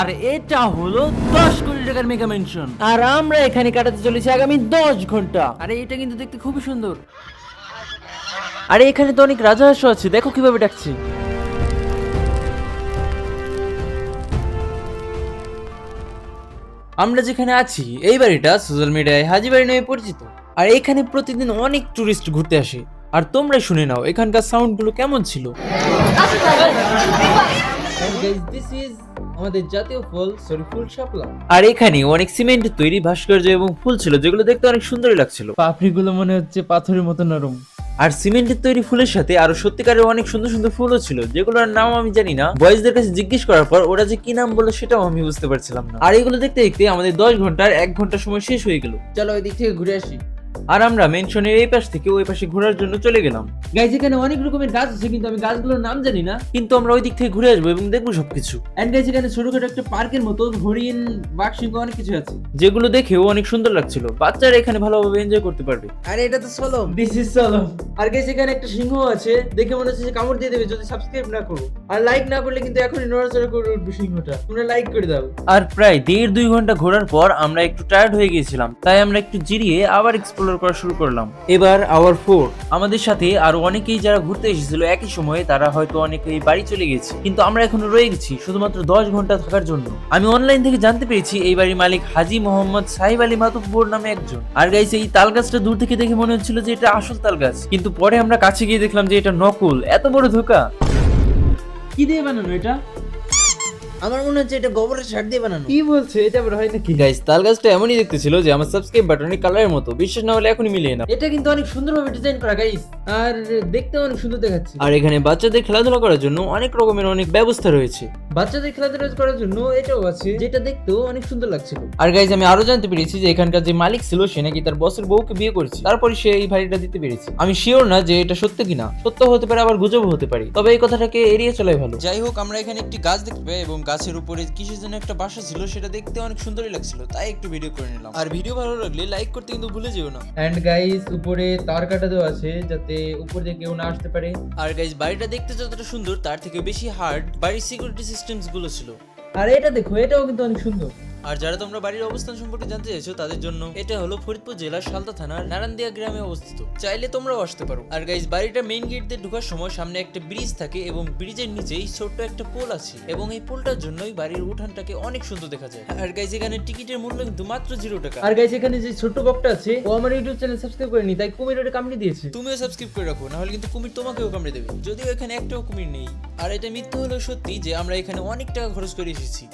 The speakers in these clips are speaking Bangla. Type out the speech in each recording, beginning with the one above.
আর এটা হলো দশ কোটি টাকার মেগা মেনশন আর আমরা এখানে কাটাতে চলেছি আগামী দশ ঘণ্টা। আরে এটা কিন্তু দেখতে খুবই সুন্দর। আরে এখানে তো অনেক রাজহাঁস আছে দেখো কীভাবে ডাকছে। আমরা যেখানে আছি এই বাড়িটা সোশ্যাল মিডিয়ায় হাজি বাড়ি নামে পরিচিত। আর এখানে প্রতিদিন অনেক টুরিস্ট ঘুরতে আসে। আর তোমরা শুনে নাও এখানকার সাউন্ডগুলো কেমন ছিল। দিস ইজ আমাদের জাতীয় ফল সরি ফুল শাপলা। আর এখানে অনেক সিমেন্ট তৈরি ভাস্কর্য এবং ফুল ছিল যেগুলো দেখতে অনেক সুন্দরই লাগছিল। পাপড়িগুলো মনে হচ্ছে পাথরের মতো নরম। আর সিমেন্টের তৈরি ফুলের সাথে আরও সত্যিকারের অনেক সুন্দর সুন্দর ফুলও ছিল যেগুলোর নাম আমি জানি না। বয়েজদের কাছে জিজ্ঞেস করার পর ওরা যে কি নাম বলল সেটাও আমি বুঝতে পারছিলাম না। আর এগুলো দেখতে দেখতে আমাদের দশ ঘণ্টার এক ঘণ্টা সময় শেষ হয়ে গেল। চলো ওই দিক থেকে ঘুরে আসি। আর আমরা মেনশনের এই পাশ থেকে ওই পাশে ঘোরার জন্য চলে গেলাম। গাইজ এখানে অনেক রকমের গাছ আছে কিন্তু আমি গাছগুলোর নাম জানি না। কিন্তু আমরা ওই দিক থেকে ঘুরে আসব এবং দেখব সবকিছু। এন্ড গাইজ এখানে ছোটখাটো একটা পার্কের মতো হরিণ বাঘ সিংহ অনেক কিছু আছে। যেগুলো দেখেও অনেক সুন্দর লাগছিল। বাচ্চারা এখানে ভালোভাবে এনজয় করতে পারবে। আরে এটা তো চলো দিস ইজ সলো আর গাইস এখানে একটা সিংহ আছে। দেখে মনে হচ্ছে যে কামড় দিয়ে দেবে যদি সাবস্ক্রাইব না করো। আর লাইক না করলে কিন্তু এখনই নড়াচড়া করে উঠবে সিংহটা। তোমরা লাইক করে দাও। আর প্রায় দেড় দুই ঘণ্টা ঘোরার পর আমরা একটু টায়ার্ড হয়ে গিয়েছিলাম। তাই আমরা একটু জিরিয়ে আবার এক্সপ্লোর করা শুরু করলাম। এবার আওয়ার ফোর আমাদের সাথে আরও অনেকেই যারা ঘুরতে এসেছিল একই সময়ে তারা হয়তো অনেকেই বাড়ি চলে গেছে। কিন্তু আমরা এখনও রয়ে গেছি শুধুমাত্র দশ ঘণ্টা থাকার জন্য। আমি অনলাইন থেকে জানতে পেরেছি এই বাড়ির মালিক হাজি মোহাম্মদ সাহিব আলী মাতুব্বর নামে একজন। আর গাইছে এই তাল গাছটা দূর থেকে দেখে মনে হচ্ছিল যে এটা আসল তাল গাছ। কিন্তু পরে আমরা কাছে গিয়ে দেখলাম যে এটা নকল। এত বড় ধোকা। কি দিয়ে বানানো এটা? আমার মনে হচ্ছে এটা গোবরের সার দিয়ে বানানো। কি বলছে? এটা আবার হয় নাকি? গাইস তাল গাছটা এমনই দেখতে ছিল যে আমার সাবস্ক্রাইব বাটনের কালারের মতো। বিশ্বাস না হলে এখনই মিলিয়ে না এটা কিন্তু অনেক সুন্দরভাবে ডিজাইন করা গাইস আর দেখতে অনেক সুন্দর দেখাচ্ছে। আর এখানে বাচ্চাদের খেলাধুলা করার জন্য অনেক রকমের অনেক ব্যবস্থা রয়েছে। বাচ্চাদের খেলাধুলা করার জন্য এটাও আছে যেটা দেখতেও অনেক সুন্দর লাগছিল। আর গাইজ আমি আরও জানতে পেরেছি যে এখানকার যে মালিক ছিল সে নাকি তার বসের বউকে বিয়ে করেছে। তারপরে সে এই বাড়িটা দিতে পেরেছে। আমি শিওর না যে এটা সত্য কিনা। সত্য হতে পারে আবার গুজব হতে পারে। তবে এই কথাটাকে এড়িয়ে চলাই ভালো। যাই হোক আমরা এখানে একটি গাছ দেখতে পাই এবং গাছের উপরে কিসের জন্য একটা বাসা ছিল সেটা দেখতে অনেক সুন্দরই লাগছিল তাই একটু ভিডিও করে নিলাম। আর ভিডিও ভালো লাগলে লাইক করতে কিন্তু ভুলে যেও না। অ্যান্ড গাইস উপরে তার কাটা দেওয়া আছে যাতে উপর দিয়ে কেউ না আসতে পারে। আর গাইস বাড়িটা দেখতে যতটা সুন্দর তার থেকে বেশি হার্ড বাড়ির সিকিউরিটি সিস্টেমসগুলো ছিল। আর এটা দেখো এটাও কিন্তু অনেক সুন্দর। আর যারা তোমরা বাড়ির অবস্থান সম্পর্কে জানতে চাইছো তাদের জন্য এটা হলো ফরিদপুর জেলার সালতা থানার নারান্দিয়া গ্রামে অবস্থিত। চাইলে তোমরাও আসতে পারো। আর গাইজ বাড়িটা মেইন গেট দিয়ে ঢোকার সময় সামনে একটা ব্রিজ থাকে এবং ব্রিজের নিচেই ছোট্ট একটা পোল আছে এবং এই পোলটার জন্যই বাড়ির উঠানটাকে অনেক সুন্দর দেখা যায়। আর গাইজ এখানে টিকিটের মূল্য কিন্তু মাত্র জিরো টাকা। আর গাইস এখানে যে ছোট্ট বকটা আছে ও আমার ইউটিউব চ্যানেল সাবস্ক্রাইব করেনি তাই কুমির ওটা কামড়ে দিয়েছে। তুমিও সাবস্ক্রাইব করে রাখো নাহলে কিন্তু কুমির তোমাকেও কামড়ে দেবে। যদিও এখানে একটাও কুমির নেই। আর এটা মিথ্যে হলো সত্যি যে আমরা এখানে অনেক টাকা খরচ করে এসেছি।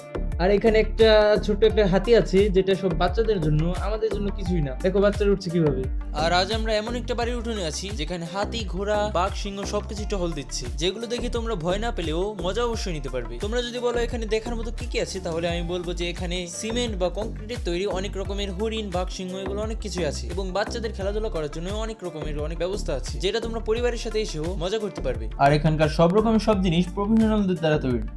আর এখানে একটা ছোট্ট একটা হাতি আছে যেটা সব বাচ্চাদের জন্য আমাদের জন্য কিছুই না। দেখো বাচ্চারা উঠছে কীভাবে? আর আজ আমরা এমন একটা বাড়ির উঠোনে আছি যেখানে হাতি ঘোড়া বাঘ সিংহ সবকিছু টহল দিচ্ছে। যেগুলো দেখে তোমরা ভয় না পেলেও মজা অবশ্যই নিতে পারবে। তোমরা যদি বলো এখানে দেখার মতো কি কি আছে তাহলে আমি বলব যে এখানে সিমেন্ট বা কংক্রিটের তৈরি অনেক রকমের হরিণ বাঘ সিংহ এগুলো অনেক কিছু আছে। এবং বাচ্চাদের খেলাধুলা করার জন্য অনেক রকমের অনেক ব্যবস্থা আছে যেটা তোমরা পরিবারের সাথে এসেও মজা করতে পারবে। আর এখানকার সব রকমের সব জিনিস প্রফেশনালদের দ্বারা তৈরি।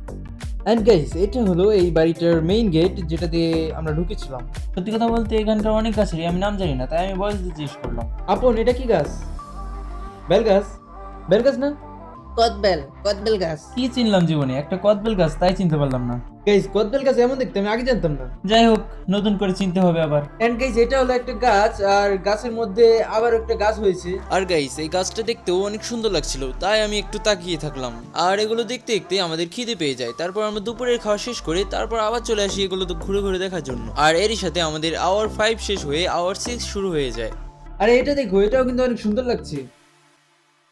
অ্যান্ড গাইস এটা হলো এই বাড়িটার মেইন গেট যেটা দিয়ে আমরা ঢুকেছিলাম। সত্যি কথা বলতে এখানকার অনেক গাছেরই আমি নাম জানি না তাই আমি বয়স জিজ্ঞেস করলাম। আপন এটা কি গাছ? বেল গাছ? বেল গাছ না? কদবেল কদবেল গাছ। কি চিনলাম জীবনে? একটা কদবেল গাছ তাই চিনতে পারলাম না। গাইস কদবেল গাছ এমন দেখতে আমি আগে জানতাম না। যাই হোক নতুন করে চিনতে হবে আবার। এন্ড গাইস এটা হলো একটা গাছ আর গাছের মধ্যে আবার একটা গাছ হয়েছে। আর গাইস এই গাছটা দেখতেও অনেক সুন্দর লাগছিল তাই আমি একটু তাকিয়ে থাকলাম। আর এগুলো দেখতে দেখতে আমাদের খিদে পেয়ে যায়। তারপর আমরা দুপুরের খাওয়া শেষ করে তারপর আবার চলে আসি এগুলো তো ঘুরে ঘুরে দেখার জন্য। আর এরই সাথে আমাদের আওয়ার ফাইভ শেষ হয়ে আওয়ার সিক্স শুরু হয়ে যায়। আরে এটা দেখো এটাও কিন্তু অনেক সুন্দর লাগছে।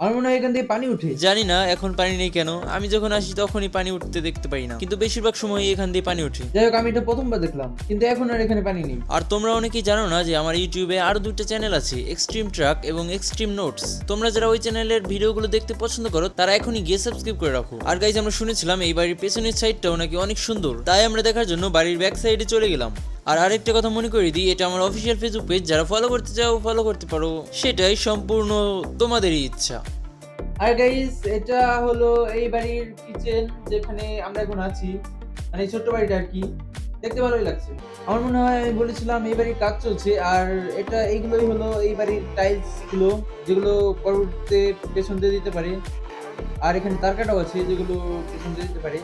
আমার মনে হয় এখান থেকে পানি উঠে জানি না এখন পানি নেই কেন? আমি যখন আসি তখনই পানি উঠতে দেখতে পাই না। কিন্তু বেশিরভাগ সময় এখান দিয়ে পানি ওঠে যাই হোক আমি এটা প্রথমবার দেখলাম কিন্তু এখন আর এখানে পানি নেই। আর তোমরা অনেকেই জানো না যে আমার ইউটিউবে আরও দুটো চ্যানেল আছে এক্সট্রিম ট্রাক এবং এক্সট্রিম নোটস তোমরা যারা ওই চ্যানেলের ভিডিওগুলো দেখতে পছন্দ করো তারা এখনই গিয়ে সাবস্ক্রাইব করে রাখো। আর গাইজ আমরা শুনেছিলাম এই বাড়ির পেছনের সাইডটাও নাকি অনেক সুন্দর। তাই আমরা দেখার জন্য বাড়ির ব্যাক সাইডে চলে গেলাম। আর আরেকটা কথা মনে করি দিই, এটা আমার অফিসিয়াল ফেসবুক পেজ যারা ফলো করতে চাও ফলো করতে পারো। সেটাই সম্পূর্ণ তোমাদেরই ইচ্ছা। আর গাইস এটা হলো এই বাড়ির কিচেন যেখানে আমরা এখন আছি। মানে ছোট্ট বাড়িটা আর কি। দেখতে ভালোই লাগছে। আমার মনে হয়, আমি বলেছিলাম, এই বাড়ির কাজ চলছে। আর এটা, এইগুলোই হলো এই বাড়ির টাইলসগুলো, যেগুলো পরবর্তীতে পেছন দিয়ে দিতে পারে। আর এখানে তারকাটাও আছে, যেগুলো পেছন দিয়ে দিতে পারে।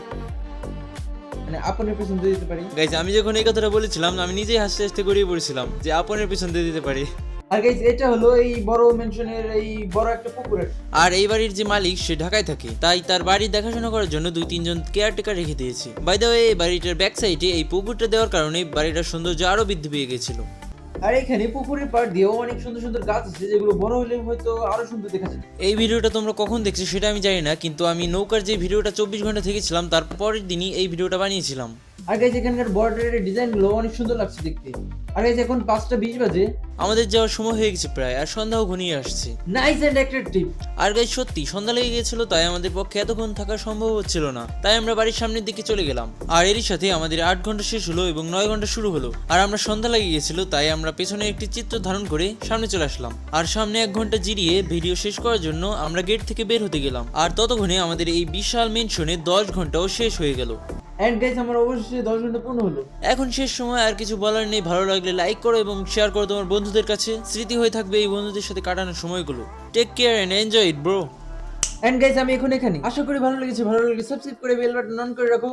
মানে আপনের পেছন দিয়ে দিতে পারি। গাইজ আমি যখন এই কথাটা বলেছিলাম আমি নিজেই হাসতে হাসতে গড়িয়ে পড়েছিলাম যে আপনের পেছন দিয়ে দিতে পারি। আর গাইজ এটা হলো এই বড় মেনশনের এই বড় একটা পুকুরের। আর এই বাড়ির যে মালিক সে ঢাকায় থাকে। তাই তার বাড়ি দেখাশোনা করার জন্য দুই তিনজন কেয়ারটেকার রেখে দিয়েছে। বাই দ্য ওয়ে এই বাড়িটার ব্যাক সাইডে এই পুকুরটা দেওয়ার কারণে বাড়িটার সৌন্দর্য আরও বৃদ্ধি পেয়ে গেছিল। আর এখানে পুকুরের পাড় দিয়েও অনেক সুন্দর সুন্দর গাছ আছে, যেগুলো বড় হলে হয়তো আরও সুন্দর দেখা যায়। এই ভিডিওটা তোমরা কখন দেখছ সেটা আমি জানি না, কিন্তু আমি নৌকার যে ভিডিওটা চব্বিশ ঘণ্টা থেকেছিলাম তারপরের দিনই এই ভিডিওটা বানিয়েছিলাম। আর গাইস এখানকার বর্ডারের ডিজাইনগুলো অনেক সুন্দর লাগছে দেখতে। আর গাইস এখন পাঁচটা বিশ বাজে। আমাদের যাওয়ার সময় হয়ে গেছে প্রায় আর সন্ধ্যাও ঘনিয়ে আসছে। নাইস এন্ড অ্যাট্রাকটিভ আর গাই সত্যি সন্ধ্যা লেগে গেছিল তাই আমাদের পক্ষে এতক্ষণ থাকা সম্ভব হচ্ছিল না। তাই আমরা বাড়ির সামনের দিকে চলে গেলাম। আর এরই সাথে আমাদের আট ঘণ্টা শেষ হলো এবং নয় ঘণ্টা শুরু হলো। আর আমরা সন্ধ্যা লেগে গেছিল তাই আমরা পেছনে একটি চিত্র ধারণ করে সামনে চলে আসলাম। আর সামনে এক ঘণ্টা জিরিয়ে ভিডিও শেষ করার জন্য আমরা গেট থেকে বের হতে গেলাম। আর ততক্ষণে আমাদের এই বিশাল মেনশনে দশ ঘন্টাও শেষ হয়ে গেল। এন্ড গাইস আমার অবশ্যই দশ ঘণ্টা পূর্ণ হলো। এখন শেষ সময় আর কিছু বলার নেই। ভালো লাগলে লাইক করো এবং শেয়ার করো তোমার বন্ধুদের কাছে। স্মৃতি হয়ে থাকবে এই বন্ধুদের সাথে কাটানোর সময়গুলো। Take care and enjoy it bro and guys আমি এখন এখানে আশা করি ভালো লেগেছে। ভালো লেগেছে সাবস্ক্রাইব করে বেল বাটন অন করে রাখো।